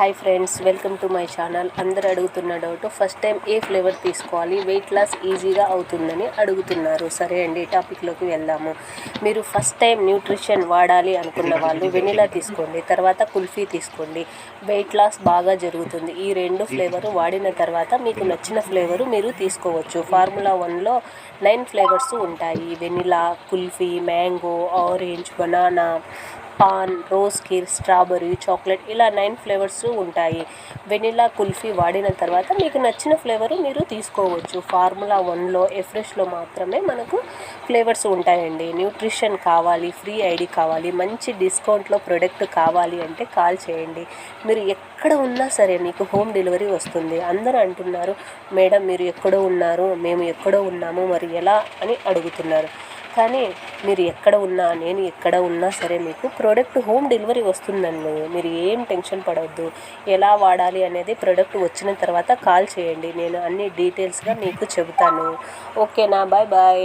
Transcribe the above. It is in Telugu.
Hi friends welcome to my channel. అందరు అడుగుతున్న డౌట్ ఫస్ట్ టైం ఏ ఫ్లేవర్ తీసుకోవాలి? వెయిట్ లాస్ ఈజీగా అవుతుందని అడుగుతున్నారు. సరే అండి టాపిక్లోకి వెళ్దాము. మీరు ఫస్ట్ టైం న్యూట్రిషన్ వాడాలి అనుకున్న వాళ్ళు వెనిలా తీసుకోండి తర్వాత కుల్ఫీ తీసుకోండి. వెయిట్ లాస్ బాగా జరుగుతుంది. ఈ రెండు ఫ్లేవర్ వాడిన తర్వాత మీకు నచ్చిన ఫ్లేవరు మీరు తీసుకోవచ్చు. ఫార్ములా వన్లో నైన్ ఫ్లేవర్స్ ఉంటాయి. Vanilla kulfi mango orange banana paan rose kheer strawberry chocolate ఇలా నైన్ ఫ్లేవర్స్ ఉంటాయి. వెనిలా కుల్ఫీ వాడిన తర్వాత మీకు నచ్చిన ఫ్లేవరు మీరు తీసుకోవచ్చు. ఫార్ములా వన్లో ఎఫ్రెష్లో మాత్రమే మనకు ఫ్లేవర్స్ ఉంటాయండి. న్యూట్రిషన్ కావాలి ఫ్రీ ఐడి కావాలి మంచి డిస్కౌంట్లో ప్రొడక్ట్ కావాలి అంటే కాల్ చేయండి. మీరు ఎక్కడ ఉన్నా సరే మీకు హోమ్ డెలివరీ వస్తుంది. అందరూ అంటున్నారు మేడం మీరు ఎక్కడో ఉన్నారు? మేము ఎక్కడో ఉన్నాము మరి ఎలా? అని అడుగుతున్నారు. కానీ మీరు ఎక్కడ ఉన్నా నేను ఎక్కడ ఉన్నా సరే మీకు ప్రోడక్ట్ హోమ్ డెలివరీ వస్తుందండి. మీరు ఏం టెన్షన్ పడవద్దు ఎలా వాడాలి అనేది ప్రోడక్ట్ వచ్చిన తర్వాత కాల్ చేయండి. నేను అన్ని డీటెయిల్స్గా మీకు చెబుతాను. ఓకేనా? Bye bye